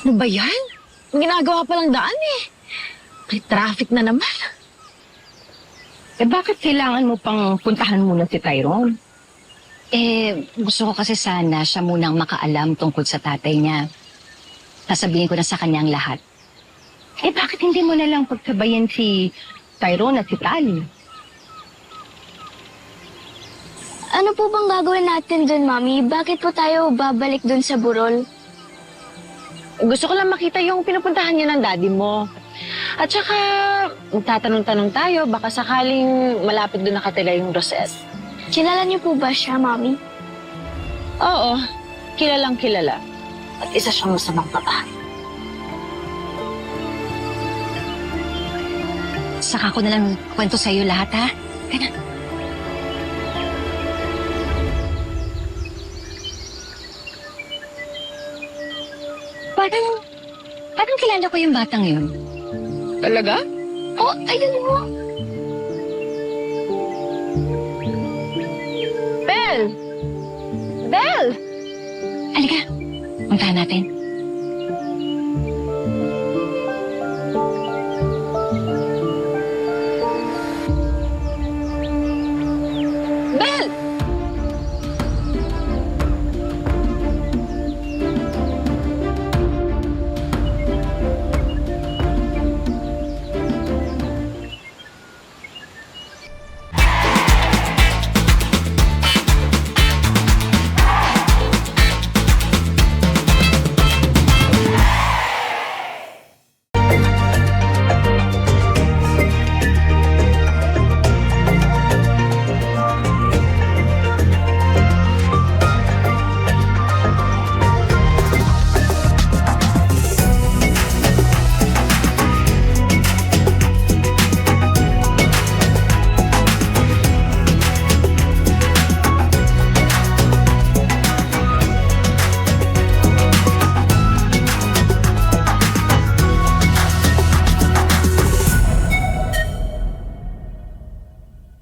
Ano ba yan? Ginagawa pa lang daan eh. May traffic na naman. Eh bakit kailangan mo pang puntahan muna si Tyrone? Eh, gusto ko kasi sana siya munang makaalam tungkol sa tatay niya. Sasabihin ko na sa kanya ang lahat. Eh bakit hindi mo na lang pagsabayan si Tyrone at si Tali? Ano po bang gagawin natin dun, Mami? Bakit po tayo babalik dun sa burol? Gusto ko lang makita yung pinupuntahan niyo ng daddy mo. At saka, tatanong-tanong tayo, baka sakaling malapit doon nakatira yung Rosette. Kilala niyo po ba siya, Mami? Oo, kilalang kilala. At isa siyang masamang babae. Saka ko na lang kwento sa iyo lahat, ha? Kaya Parang, parang kilala ko yung batang yun. Talaga? Oh, ayun mo. Belle! Belle! Halika, puntahan natin.